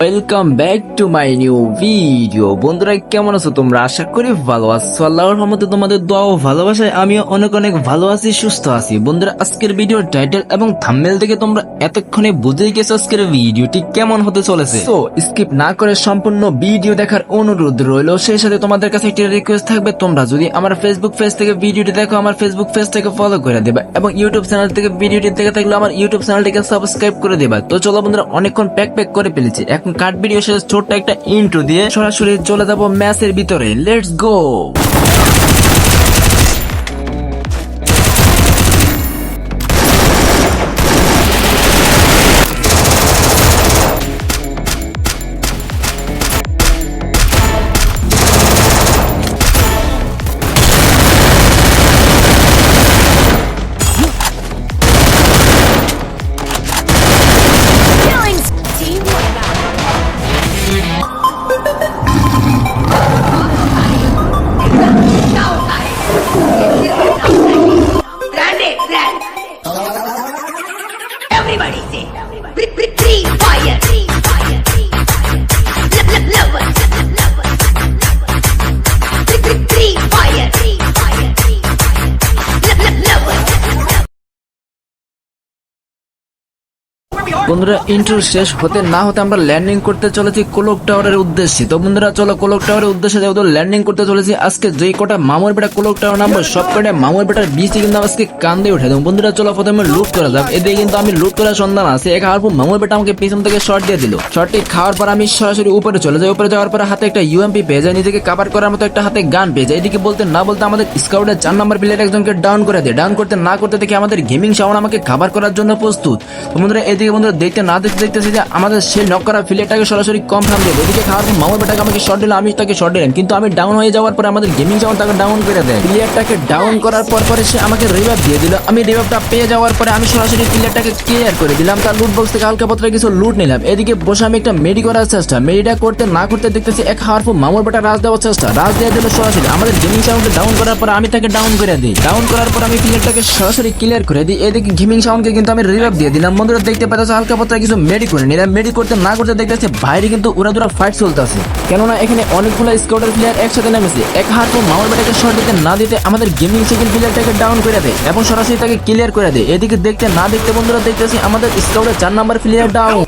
Welcome back to my new video বন্ধুরা, কেমন আছো তোমরা? আশা করি ভালো আছো। আল্লাহর রহমতে তোমাদের দোয়া ও ভালোবাসায় আমিও অনেক অনেক ভালো আছি, সুস্থ আছি। বন্ধুরা, আজকের ভিডিওর টাইটেল এবং থাম্বনেল থেকে তোমরা এতক্ষণে বুঝেই গেছো আজকের ভিডিওটি কেমন হতে চলেছে। তো স্কিপ না করে সম্পূর্ণ ভিডিও দেখার অনুরোধ রইল। সেই সাথে তোমাদের কাছে একটি রিকোয়েস্ট থাকবে। তোমরা যদি আমার ফেসবুক পেজ থেকে ভিডিওটি দেখো, আমার ফেসবুক পেজ থেকে ফলো করে দেবে এবং ইউটিউব চ্যানেল থেকে ভিডিওটি দেখে থাকলে আমার ইউটিউব চ্যানেলটিকে সাবস্ক্রাইব করে দেবা। তো চলো বন্ধুরা, অনেকক্ষণ প্যাক প্যাক করে ফেলেছি। এখন কাট ভিডিও শেষ ছোট্ট একটা ইন্ট্রো দিয়ে সরাসরি চলে যাব ম্যাচের ভিতরে। Let's go brand. বন্ধুরা ইন্ট্রো শেষ হতে না হতে আমরা ল্যান্ডিং করতে চলেছি কোলক টাওয়ারের উদ্দেশ্যে। তো বন্ধুরা, চলো কোলক টাওয়ারের উদ্দেশ্যে যেহেতু ল্যান্ডিং করতে চলেছি আজকে যে কটা মামুর বেটা কোলক টাওয়ার নামবো, সব কটা মামুর বেটার বিচে কিন্তু আজকে কান্দে উঠে। দেবো বন্ধুরা, চলো প্রথমে লুট করা যাক। এদিকে কিন্তু আমি লুট করার সন্ধান আছে। এক পর মামুর বেটা আমাকে পিছন থেকে শর্ট দিয়ে দিল। শর্টটি খাওয়ার পর আমি সরাসরি উপরে চলে যাই। উপরে যাওয়ার পর হাতে একটা ইউএমপি পেয়ে যায় নিজেকে কাভার করার মতো একটা হাতে গান পেয়ে যায় এদিকে বলতে না বলতে আমাদের স্কাউটের চার নাম্বার প্লেয়ার একজনকে ডাউন করে দেয়। ডাউন করতে না করতে দেখি আমাদের গেমিং সাউন্ড আমাকে কাভার করার জন্য প্রস্তুত। বন্ধুরা, এদিকে বন্ধুরা দেখতে না দেখতে দেখতেছি যে আমাদের সেই নক করা প্লেয়ারটাকে সরাসরি কম ফার্ম দেবে এদিকে খাওয়ার পর মামুর বেটাকে আমাকে শর্ট দিল, আমি তাকে শর্ট দিলাম। কিন্তু আমি ডাউন হয়ে যাওয়ার পরে আমাদের গেমিং সাউন্ড তাকে ডাউন করে দেয়। প্লেয়ারটাকে ডাউন করার পর পরে সে আমাকে রিভাইভ দিয়ে দিল। আমি রিভাইভটা পেয়ে যাওয়ার পরে আমি সরাসরি প্লেয়ারটাকে ক্লিয়ার করে দিলাম। তার লুট বক্স থেকে হালকা পত্রে কিছু লুট নিলাম। এদিকে বসে আমি একটা মেডি করার চেষ্টা। মেডিটা করতে না করতে দেখতেছি এক হাওয়ার পর মামুর বেটা রাজ দেওয়ার চেষ্টা। রাজ দিয়ে দিল সরাসরি। আমাদের গেমিং সাউন্ডকে ডাউন করার পর আমি তাকে ডাউন করে দিই। ডাউন করার পর আমি প্লেয়ারটাকে সরাসরি ক্লিয়ার করে দিই। এদিকে গেমিং সাউন্ডকে কিন্তু আমি রিভাইভ দিয়ে দিলাম। বন্ধুরা, দেখতে পাচ্ছি হালকা পত্রে কিছু মেডি করে নিলাম মেডি করতে না করতে দেখতেছি বাইরে কিন্তু উড়াদুরা ফাইট চলতেছে। কেননা এখানে অনেকগুলো স্কাউটার প্লেয়ার একসাথে নেমেছে। এক হাত পর মামুর বেটাকে শর্ট দিতে না দিতে আমাদের গেমিং সেকেন্ড প্লেয়ারটাকে ডাউন করে দেয় এবং সরাসরি তাকে ক্লিয়ার করে দেয়। এদিকে দেখতে না দেখতে বন্ধুরা দেখতেছি আমাদের স্কাউটের চার নাম্বার প্লেয়ার ডাউন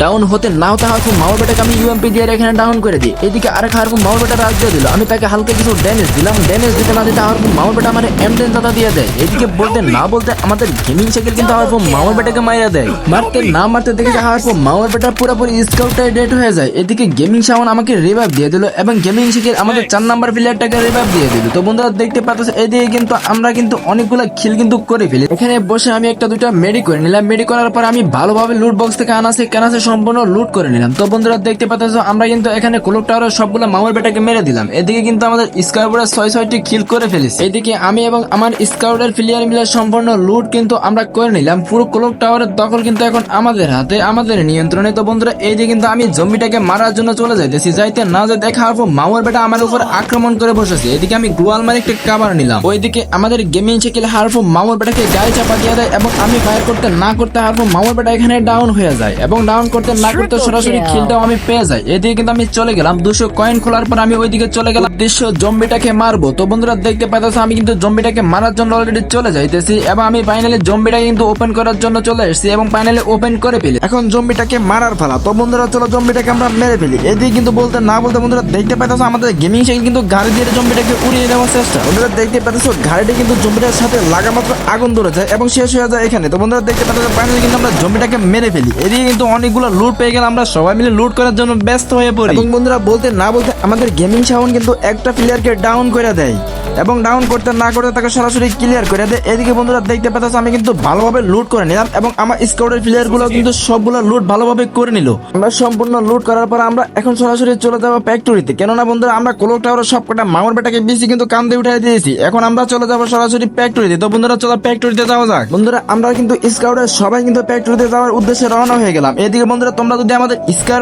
ডাউন হতে না হতে হাত মামুর বেটাকে আমি ইউএমপি দিয়ে এখানে ডাউন করে দিই। এদিকে আরেক হার মামুর বেটা রাজ দিয়ে দিল। আমি তাকে হালকা কিছু ড্যামেজ দিলাম। ড্যামেজ দিতে না দিতে আর মামুর বেটা আমার এমটেন দাদা দিয়ে দেয়। এদিকে বলতে না বলতে আমাদের গেমিং সাইকেল কিন্তু আর মামুর বেটাকে মাইরা দেয়। মারতে না মারতে দেখে যে হার মামুর বেটা পুরোপুরি স্কাউটটাই ডেট হয়ে যায়। এদিকে গেমিং সাউন্ড আমাকে রিভাইভ দিয়ে দিল এবং গেমিং সাইকেল আমাদের চার নাম্বার প্লেয়ারটাকে রিভাইভ দিয়ে দিল। তো বন্ধুরা দেখতে পাচ্ছ এদিকে কিন্তু আমরা কিন্তু অনেকগুলো খিল কিন্তু করে ফেলি। এখানে বসে আমি একটা দুইটা মেডি করে নিলাম। মেডি করার পর আমি ভালোভাবে লুট বক্স থেকে আনাসে কেনাসে সম্পূর্ণ লুট করে নিলাম। তো বন্ধুরা দেখতে পাচ্ছ আমরা কিন্তু এখানে কোলক টাওয়ারের সবগুলো মামুর বেটাকে মেরে দিলাম। এদিকে কিন্তু আমাদের স্কাউটের ছয় ছয়টি কিল করে ফেলেছি। এদিকে আমি এবং আমার স্কাউটের প্লেয়ার মিলে সম্পূর্ণ লুট কিন্তু আমরা করে নিলাম। পুরো কোলক টাওয়ারের দখল কিন্তু এখন আমাদের হাতে আমাদের নিয়ন্ত্রণে। তো বন্ধুরা এইদিকে কিন্তু আমি জম্বিটাকে মারার জন্য চলে যাইতেছি যাইতে না যাই দেখা পর মামুর বেটা আমার উপর আক্রমণ করে বসেছে। এদিকে আমি গ্লোয়াল মারি একটা কাবার নিলাম। ওইদিকে আমাদের গেমিং চেকিল হারফো মামুর বেটাকে গায়ে চাপা দিয়ে দেয় এবং আমি ফায়ার করতে না করতে হারফো মামুর বেটা এখানে ডাউন হয়ে যায় এবং ডাউন করতে না করতে সরাসরি খিলটাও আমি পেয়ে যাই। এদিকে কিন্তু আমি চলে গেলাম দুশো কয়েন খোলার পর আমি ওইদিকে চলে গেলাম। দৃশ্য জম্বিটাকে মারবো। তো বন্ধুরা দেখতে পাইতেছো আমি কিন্তু জম্বিটাকে মারার জন্য অলরেডি চলে যাইতেছি এবং আমি ফাইনালি জম্বিটাকে কিন্তু ওপেন করার জন্য চলে এসেছি এবং ফাইনালি ওপেন করে ফেলি। এখন জম্বিটাকে মারার ফেলা তো বন্ধুরা, চলো জম্বিটাকে আমরা মেরে ফেলি। এদিকে কিন্তু বলতে না বলতে বন্ধুরা, দেখতে পাইতেছো আমাদের গেমিং সাইকেল কিন্তু গাড়ি দিয়ে জম্বিটাকে উড়িয়ে দেওয়ার চেষ্টা। বন্ধুরা, দেখতে পাইতেছো গাড়িটি কিন্তু জম্বিটার সাথে লাগা মাত্র আগুন ধরে যায় এবং শেষ হয়ে যায় এখানে। তো বন্ধুরা, দেখতে পাইতেছো ফাইনালি কিন্তু আমরা জম্বিটাকে মেরে ফেলি। এদিকে কিন্তু অনেকগুলো লুট পেয়ে গেলে আমরা। সবাই মিলে লুট করার জন্য ব্যস্ত হয়ে পড়ি। এবং বন্ধুরা, বলতে না বলতে আমাদের গেমিং সাউন্ড কিন্তু একটা প্লেয়ারকে ডাউন করে দেয়। এবং ডাউন করতে না করতে তাকে সরাসরি ক্লিয়ার করে দেয় এদিকে বন্ধুরা দেখতে পাচ্ছ, আমি কিন্তু ভালোভাবে লুট করে নিলাম এবং আমার স্কাউটের প্লেয়ারগুলো কিন্তু সবগুলো লুট ভালোভাবে করে নিল। আমরা সম্পূর্ণ লুট করার পর আমরা এখন সরাসরি চলে যাব ফ্যাক্টরিতে কেননা বন্ধুরা, আমরা কোলক টাওয়ার সব কটা মামার বেটাকে বেশি কিন্তু কান্দে উঠাই দিয়েছি। এখন আমরা চলে যাব সরাসরি ফ্যাক্টরিতে তো বন্ধুরা, চলো ফ্যাক্টরিতে যাওয়া যাক। বন্ধুরা, আমরা কিন্তু স্কাউটের সবাই কিন্তু ফ্যাক্টরিতে যাওয়ার উদ্দেশ্যে রওনা হয়ে গেলাম। এদিকে বন্ধুরা, তোমরা যদি আমাদের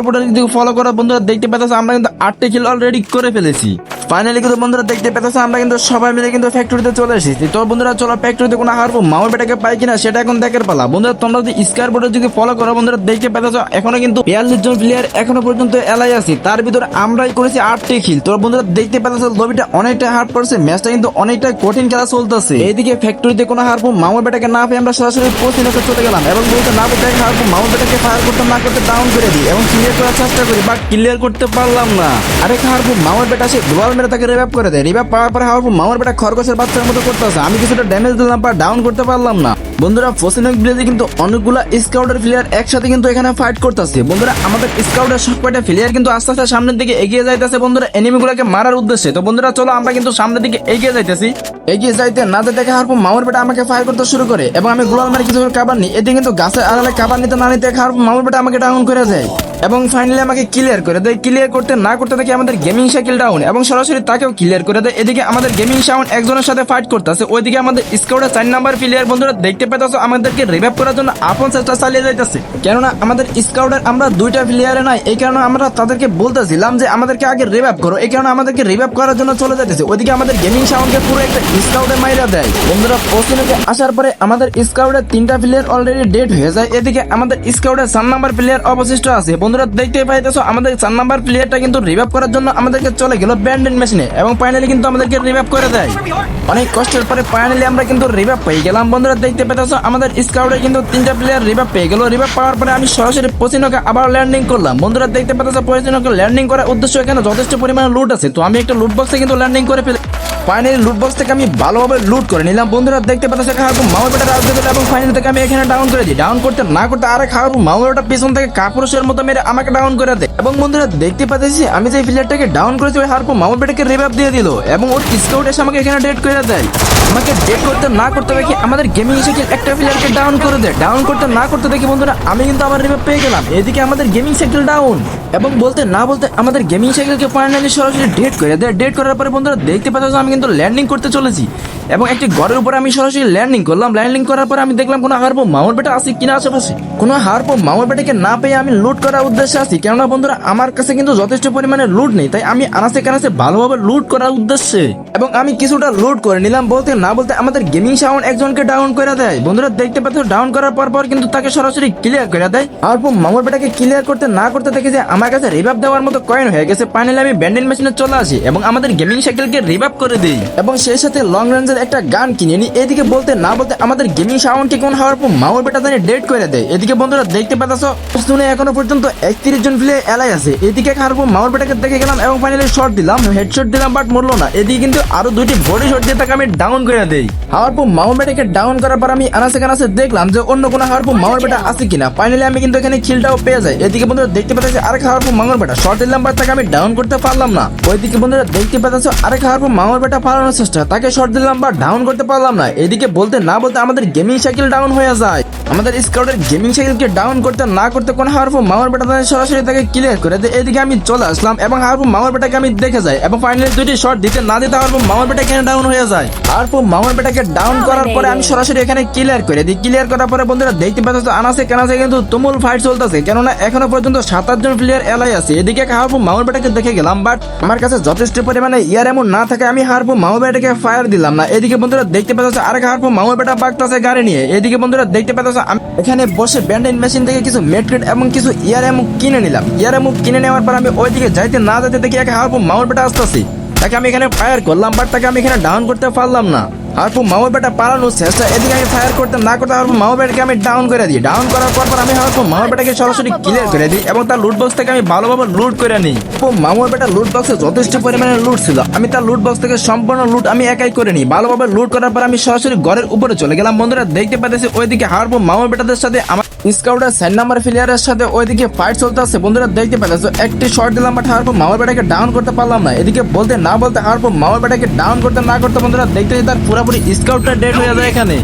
বোর্ডের দিকে ফলো করো, বন্ধুরা দেখতে পাচ্ছ, আমরা কিন্তু আটটি কিল অলরেডি করে ফেলেছি। ফাইনালি কিন্তু বন্ধুরা দেখতে পেতেছো আমরা কিন্তু সবাই মিলে কিন্তু ফ্যাক্টরিতে চলে এসেছি। তো বন্ধুরা, চলো ফ্যাক্টরিতে কোনো হারবো মামার বেটাকে পাই কিনা, সেটা এখন দেখার পালা। বন্ধুরা, তোমরা যদি স্কোয়ার বোর্ডে যদি ফলো করো, বন্ধুরা, দেখতে পেতেছো এখনও কিন্তু বিয়াল্লিশ জন প্লেয়ার এখনও পর্যন্ত এলাই আছি। তার ভিতরে আমরাই করেছি আটটি খিল তো বন্ধুরা, দেখতে পেতেছো লবিটা অনেকটা হার্ড পড়ছে ম্যাচটা কিন্তু অনেকটা কঠিন খেলা চলতেছে। এইদিকে ফ্যাক্টরিতে কোনো হারবো মামার বেটাকে না পেয়ে আমরা সরাসরি পশ্চিমে চলে গেলাম। এবং বলতে না বলতে হারবো মামার বেটাকে ফায়ার করতে না করতে ডাউন করে দিই। এবং ক্লিয়ার করার চেষ্টা করি বাট ক্লিয়ার করতে পারলাম না। আরে হারবো মামার বেটা সে গ্লোয়াল মেরে তাকে রিভাইভ করে দেয়। রিভাইভ পাওয়ার পরে হারবো মামার বেটা খরগোশের বাচ্চার মতো করতেছে। আমি কিছুটা ড্যামেজ দিলাম বা ডাউন করতে পারলাম না। বন্ধুরা ফসিনক ভিলেজে কিন্তু অনেকগুলা স্কাউটের প্লেয়ার একসাথে কিন্তু এখানে ফাইট করতেছে। বন্ধুরা, আমাদের স্কাউটের সবকটা প্লেয়ার কিন্তু আস্তে আস্তে সামনের দিকে এগিয়ে যাইতেছে বন্ধুরা এনিমিগুলোকে মারার উদ্দেশ্যে। তো বন্ধুরা, চলো আমরা কিন্তু সামনের দিকে এগিয়ে যাইতেছি। এগিয়ে যাইতে না যেতে দেখে হারপো মামার বেটা আমাকে ফায়ার করতে শুরু করে এবং আমি গ্লোয়াল মারি কিছু কাবার নিই। এদিকে কিন্তু গাছের আড়ালে কাবার নিতে না নিতে হারপো মামার বেটা আমাকে ডাউন করে দেয় এবং ফাইনালি আমাকে ক্লিয়ার করে দেয়। ক্লিয়ার করতে না করতে দেখি আমাদের গেমিং সাইকেল ডাউন এবং সরাসরি তাকেও ক্লিয়ার করে দেয়। এদিকে আমাদের গেমিং সাউন্ড একজনের সাথে ফাইট করতেছে। ওইদিকে আমাদের স্কাউটের চার নাম্বার প্লেয়ার বন্ধুরা দেখতে পেতেছো আমাদেরকে রিভাইভ করার জন্য আপন চেষ্টা চালিয়ে যাইতেছে। কেননা আমাদের স্কাউটের আমরা দুইটা প্লেয়ারে নাই, এই কারণে আমরা তাদেরকে বলতেছিলাম যে আমাদেরকে আগে রিভাইভ করো, এই কারণে আমাদেরকে রিভাইভ করার জন্য চলে যাইতেছে। ওইদিকে আমাদের গেমিং সাউন্ডকে পুরো একটা স্কাউটে মাইরা দেয়। বন্ধুরা পশ্চিমে আসার পরে আমাদের স্কাউটের তিনটা প্লেয়ার অলরেডি ডেট হয়ে যায়। এদিকে আমাদের স্কাউটের চার নাম্বার প্লেয়ার অবশিষ্ট আছে। বন্ধুরা, দেখতে পাইতেছো, আমাদের চার নাম্বার প্লেয়ারটা কিন্তু রিভাইভ করার জন্য আমাদেরকে চলে গেল ব্যান্ডেন মেশিনে এবং ফাইনালি কিন্তু আমাদেরকে রিভাইভ করে দেয়। অনেক কষ্টের পরে ফাইনালি আমরা কিন্তু রিভাইভ পেয়ে গেলাম। বন্ধুরা, দেখতে পেতেছ, আমাদের স্কাউটে কিন্তু তিনটা প্লেয়ার রিভাইভ পেয়ে গেল। রিভাইভ পাওয়ার পরে আমি সরাসরি পচিনোকে আবার ল্যান্ডিং করলাম। বন্ধুরা, দেখতে পেতেছ পচিনোকে ল্যান্ডিং করার উদ্দেশ্য এখানে যথেষ্ট পরিমাণে লুট আছে। তো আমি একটা লুট বক্সে কিন্তু ল্যান্ডিং করে ফেলে ফাইনালি লুট বক্স থেকে আমি ভালোভাবে লুট করে নিলাম। বন্ধুরা, দেখতে পেতেছে খাওয়ার মামা বেটা রাজ দিল এবং ফাইনাল থেকে আমি এখানে ডাউন করে দিই। ডাউন করতে না করতে আরে খাওয়ার মামা বেটা পিছন থেকে কাপুরুষের মতো মেরে আমাকে ডাউন করে দেয়। এবং বন্ধুরা, দেখতে পাচ্ছি আমি যে প্লেয়ারটাকে ডাউন করেছি, ওই হারপো মামা বেটাকে রিভাইভ দিয়ে দিল এবং ওর স্কাউট এসে আমাকে এখানে ডেট করে দেয়। আমাকে ডেট করতে না করতে দেখি আমাদের গেমিং সাইকেল একটা প্লেয়ারকে ডাউন করে দেয়? ডাউন করতে না করতে দেখি বন্ধুরা, আমি কিন্তু আমার রিভাইভ পেয়ে গেলাম। এদিকে আমাদের গেমিং সাইকেল ডাউন এবং বলতে না বলতে আমাদের গেমিং সাইকেলকে ফাইনালি সরাসরি ডেট করে দেয়। ডেট করার পরে বন্ধুরা, দেখতে পাচ্ছ আমি কিন্তু ল্যান্ডিং করতে চলেছি। এবং একটি ঘরের উপরে আমি সরাসরি ল্যান্ডিং করলাম। ল্যান্ডিং করার পরে আমি দেখলাম কোনো হারপো মামুর বেটা আছে কিনা আশেপাশে। কোনো হারপো মামুর বেটাকে না পেয়ে আমি লুট করার উদ্দেশ্যে আছি। কেননা বন্ধুরা, আমার কাছে কিন্তু যথেষ্ট পরিমাণে লুট নেই। তাই আমি আনাসে কানাচে ভালোভাবে লুট করার উদ্দেশ্যে। এবং আমি কিছুটা লুট করে নিলাম বলতে না বলতে আমাদের গেমিং সাউন্ড একজনকে ডাউন করে দেয়। বন্ধুরা, দেখতে পাচ্ছ ডাউন করার পর পর কিন্তু তাকে সরাসরি ক্লিয়ার করে দেয়। হারপো মামুর বেটাকে ক্লিয়ার করতে না করতে দেখে যে আমার কাছে রিভাইভ দেওয়ার মতো কয়েন হয়ে গেছে। ফাইনালি আমি ব্যান্ডেল মেশিনে চলে আসি এবং আমাদের গেমিং সাইকেলকে রিভাইভ করে দিই। এবং সেই সাথে লং রেঞ্জের একটা গান কিনে নিই। এদিকে বলতে না বলতে আমাদের গেমিং সাউন্ডকে কোন হওয়ার পর মামুর বেটা জানি ডেট করে দেয়। এদিকে বন্ধুরা, দেখতে পাচ্ছ, শুনে এখনও পর্যন্ত একত্রিশ জন প্লেয়ার এলাই আছে। এদিকে হারপো মামুর বেটাকে দেখে গেলাম এবং ফাইনালি শট দিলাম। হেডশট দিলাম বাট মরলো না। এদিকে কিন্তু আরও দুইটি বডি শট দিয়ে তাকে আমি ডাউন করে দেই। মামুর বেটাকে ডাউন করার পর আমি আনাসে কানাসে দেখলাম যে অন্য কোনো মামুর বেটা আছে কিনা। ফাইনালি আমি কিন্তু এখানে খিলটাও পেয়ে যাই। এদিকে বন্ধুরা দেখতে পাচ্ছি আরেক দিলাম বাট। তাকে আমি ডাউন করতে পারলাম না। ওইদিকে বন্ধুরা দেখতে আরেক বেটা পালানোর চেষ্টা। তাকে ডাউন করতে পারলাম না। এদিকে বলতে না বলতে আমাদের গেমিং সাইকেল ডাউন হয়ে যায়। আমাদের স্কাউটের গেমিং সাইকেলকে ডাউন করতে না করতে কোন হারফু মামার বেটা তাদের সরাসরি তাকে ক্লিয়ার করে দেয় এদিকে আমি চলে আসলাম এবং হারফু মামার বেটাকে আমি দেখে যাই। এবং ফাইনালি দুইটি শট দিতে না দিতে হারফু মামার বেটা কেন ডাউন হয়ে যায়? হারফু মামার বেটাকে ডাউন করার পরে আমি সরাসরি এখানে ক্লিয়ার করে। দিই ক্লিয়ার করার পরে বন্ধুরা দেখতে পাচ্ছ আনাসে কেনাসে কিন্তু তুমুল ফাইট চলতেছে। কেননা এখনও পর্যন্ত সাত আট জন প্লেয়ার এলাই আছে। এদিকে হারফু মামার বেটাকে দেখে গেলাম বাট আমার কাছে যথেষ্ট পরিমাণে ইয়ার এমন না থাকে আমি হারফু মামার বেটাকে ফায়ার দিলাম না। এদিকে বন্ধুরা দেখতে পাচ্ছ আরেক হারফু মামার বেটা বাগটাছে গাড়ি নিয়ে। এদিকে বন্ধুরা দেখতে পাচ্ছ আমি এখানে বসে ব্যান্ডেন মেশিন থেকে কিছু মেট্রিট এবং কিছু ইয়ার এমুক কিনে নিলাম। ইয়ার এমুক কিনে নেওয়ার পর আমি ওইদিকে যাইতে না যাইতে দেখি এক হারপু মামার বেটা আসতেছি। তাকে আমি এখানে ফায়ার করলাম বাট তাকে আমি এখানে ডাউন করতে পারলাম না। আর হারপু মামার বেটা পালানোর চেষ্টা এদিকে আমি ফায়ার করতে না করতে হারপু মামার বেটাকে আমি ডাউন করে দিই। ডাউন করার পর পর আমি হারপু মামার বেটাকে সরাসরি ক্লিয়ার করে দিই এবং তার লুট বক্স থেকে আমি ভালোভাবে লুট করে নিই। হারপু মামার বেটা লুট বক্সে যথেষ্ট পরিমাণে লুট ছিল। আমি তার লুট বক্স থেকে সম্পূর্ণ লুট আমি একাই করে নিই। ভালোভাবে লুট করার পর আমি সরাসরি ঘরের উপরে চলে গেলাম। বন্ধুরা, দেখতে পাচ্ছি ওইদিকে হারপু মামার বেটাদের সাথে আমার স্কাউটের সাইড নাম্বার প্লেয়ারের সাথে ওইদিকে ফাইট চলতে আছে বন্ধুরা, দেখতে পাচ্ছ একটি শর্ট দিলাম বাট হারপু মামার বেটাকে ডাউন করতে পারলাম না। এদিকে বলতে না বলতে হারপু মামার বেটাকে ডাউন করতে না করতে বন্ধুরা, দেখতে তার পুরোপুরি স্কাউটটা ডেড হয়ে যায় এখানে।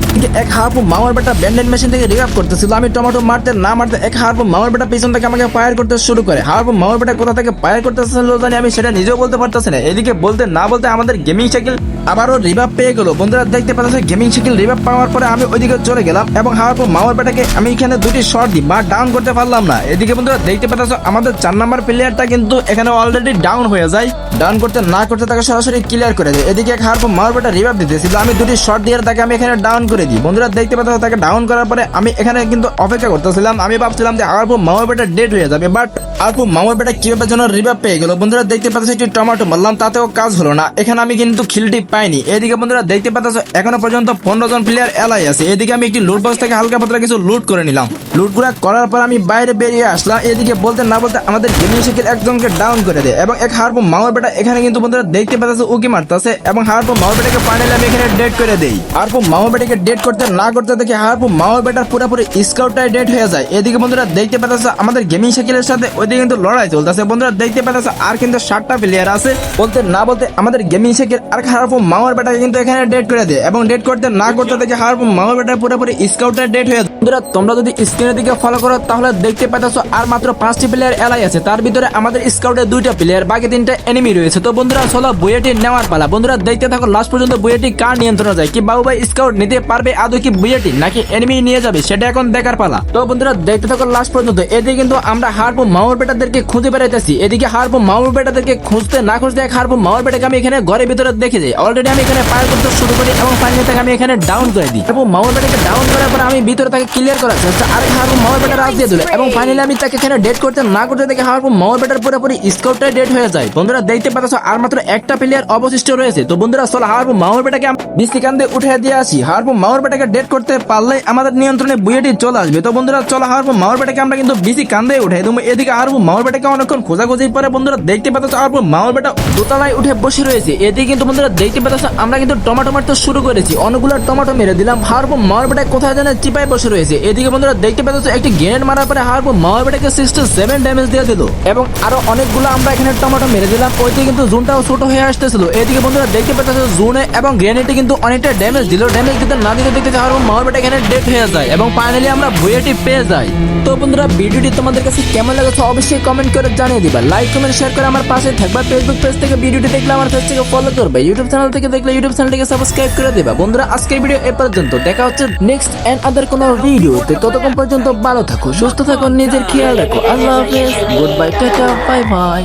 এক হারপু মামার বেটা ব্যান্ডেড মেশিন থেকে রিভাইভ করতেছিল। আমি টমেটো মারতে না মারতে এক হারপু মামার বেটা পিছন থেকে আমাকে ফায়ার করতে শুরু করে। হারপু মামার বেটা কোথা থেকে ফায়ার করতেছিল জানি আমি সেটা নিজেও বলতে পারতেছি না। এদিকে বলতে না বলতে আমাদের গেমিং সাইকেল আবারও রিভাইভ পেয়ে গেল। বন্ধুরা দেখতে পাচ্ছ গেমিং সাইকেল রিভাইভ পাওয়ার পরে আমি ওইদিকে চলে গেলাম এবং হারপু মামার বেটাকে আমি এখানে দুটি শট দিই বা ডাউন করতে পারলাম না। এদিকে বন্ধুরা দেখতে পাচ্ছ আমাদের চার নাম্বার প্লেয়ারটা কিন্তু এখানে অলরেডি ডাউন হয়ে যায়। ডাউন করতে না করতে তাকে সরাসরি ক্লিয়ার করে দেয়। এদিকে এক হারপো মারবেটা রিভাইভ দিতেছিল আমি দুটি শট দিয়ে তাকে আমি এখানে ডাউন করে দিই। বন্ধুরা দেখতে পাচ্ছ তাকে ডাউন করার পরে আমি এখানে কিন্তু অপেক্ষা করতেছিলাম। আমি ভাবছিলাম যে হারপো মারবেটা ডেড হয়ে যাবে বাট হারপো মারবেটা কীভাবে যেন রিভাইভ পেয়ে গেল। বন্ধুরা দেখতে পাচ্ছ একটি টমেটো মারলাম, তাতেও কাজ হলো না। এখানে আমি কিন্তু খিলটি পাইনি। এদিকে বন্ধুরা দেখতে পাচ্ছ, এখনও পর্যন্ত পনেরো জন প্লেয়ার এলাই আছে। এদিকে আমি একটি লুট বক্স থেকে হালকা পাতলা কিছু লুট করে নিলাম। লুটগুলা করার পর আমি বাইরে বেরিয়ে আসলাম। এদিকে বলতে না বলতে আমাদের গেমিং একজনকে ডাউন করে দেয় এবং এক হারপো মাওয়ার বেটা এখানে কিন্তু বন্ধুরা দেখতে পাচ্ছ উকি মারতেছে এবং হারপো মাওয়ার বেটাকে ফাইনালি আমি এখানে ডেট করে দেই। হারপো মাওয়ার বেটাকে ডেট করতে না করতে দেখে হারপো মাওয়ার বেটার পুরোপুরি স্কাউটটাই ডেট হয়ে যায়। এদিকে বন্ধুরা দেখতে পাচ্ছ আমাদের গেমিং শিখিলের সাথে ওইদিকে কিন্তু লড়াই চলতেছে। বন্ধুরা দেখতে পাচ্ছ আর কিন্তু সাতটা প্লেয়ার আছে। বলতে না বলতে আমাদের গেমিং শিখির আর হারপো মাওয়ার বেটাকে কিন্তু এখানে ডেট করে দেয় এবং ডেট করতে না করতে দেখে হারপো মামার বেটা পুরোপুরি স্কাউটটা ডেট হয়ে বন্ধুরা, তোমরা যদি স্ক্রিনের দিকে ফলো করো, তাহলে দেখতে পাচ্ছ আর মাত্র পাঁচটি প্লেয়ার এলাই আছে। তার ভিতরে আমাদের স্কাউটের দুইটা প্লেয়ার বাকি তিনটা এনিমি রয়েছে। তো বন্ধুরা, চলো বুয়েটি নেওয়ার পালা। বন্ধুরা, দেখতে থাকো লাস্ট পর্যন্ত বুয়েটি কার নিয়ন্ত্রণে যায়? কি বাবু ভাই স্কাউট নিতে পারবে আদৌ কি বুয়েটি, নাকি এনিমি নিয়ে যাবে? সেটা এখন দেখার পালা। তো বন্ধুরা, দেখতে থাকো লাস্ট পর্যন্ত। এদিকে কিন্তু আমরা হারপো মাউর বেটাদেরকে খুঁজে বেড়াইতেছি। এদিকে হারপো মাউর বেটাদেরকে খুঁজতে না খুঁজতে এক হারপো মাউর বেটাকে আমি এখানে ঘরের ভিতরে দেখে যাই। অলরেডি আমি এখানে ফায়ার করতে শুরু করি এবং ফাইনালি তাকে আমি এখানে ডাউন করে দিই। হারপো মাউর বেটাকে ডাউন করার পর আমি ভিতরে তাকে ক্লিয়ার করার চেষ্টা আরেক হারপো মাউর বেটা রাজ দিয়ে দিল। এবং ফাইনালি আমি তাকে এখানে ডেট করতে না করতে দেখে হারপো মাউর বেটার পুরোপুরি স্কাউটটা ডেট হয়ে যায়। বন্ধুরা দেখতে পাচ্ছ, আর মাত্র একটা প্লেয়ার অবশিষ্ট রয়েছে। তো বন্ধুরা, চলো হারপো মাউর বেটাকে বৃষ্টি কান্দে উঠে দিয়ে আসি। হারপো মাউর বেটাকে ডেট করতে পারলে আমাদের নিয়ন্ত্রণে বুয়েটি চলে আসবে। তো বন্ধুরা, চলো হারপো মাউর বেটাকে আমরা কিন্তু বিসি কান্দে উঠে তুমি এদিকে হারপো মাউর বেটাকে অনেকক্ষণ খোঁজাখুঁজির পরে বন্ধুরা দেখতে পাচ্ছ হারপো মাউর বেটা দোতলায় উঠে বসে রয়েছে। এদিকে কিন্তু বন্ধুরা দেখতে পাচ্ছ আমরা কিন্তু টমেটো মারতে শুরু করেছি। অনেকগুলো টমেটো মেরে দিলাম। হারপো মাউর বেটা কোথায় জানে চিপায় বসে রয়েছে। এদিকে বন্ধুরা, দেখতে পাচ্ছ একটি গ্রেনেড মারার পরে হারপো মাউর বেটাকে সিক্সটি সেভেন ড্যামেজ দিয়ে দিল। এবং আরও অনেকগুলো আমরা এখানে টমেটো মেরে দিলাম। ওইদিকে কিন্তু জুনটাও ছোট হয়ে আসতেছিল। এদিকে বন্ধুরা, দেখতে পাচ্ছ জুনে এবং গ্রেনেডে কিন্তু অনেকটা ড্যামেজ দিল। ড্যামেজ দিতে না দিতে দেখতে হারপো মাউর বেটা এখানে ডেট হয়ে যায় এবং ফাইনালি আমরা বুয়েটি পেয়ে যাই। তো বন্ধুরা, ভিডিওটি তোমাদের কাছে কেমন লেগেছে অবশ্যই কমেন্ট করে জানিয়ে দিবা। লাইক কমেন্ট শেয়ার করে আমার পাশে থাকবা। ফেসবুক পেজ থেকে ভিডিওটি দেখলে আমার পেজ থেকে ফলো করবে। ইউটিউব চ্যানেল থেকে দেখলে ইউটিউব চ্যানেলটিকে সাবস্ক্রাইব করে দেবা। বন্ধুরা, আজকের ভিডিও এ পর্যন্ত। দেখা হচ্ছে নেক্সট এন্ড আদার কোনো ভিডিওতে ততক্ষণ পর্যন্ত ভালো থাকো, সুস্থ থাকো, নিজের খেয়াল রাখো। আল্লাহ হাফেজ। Good bye tata bye bye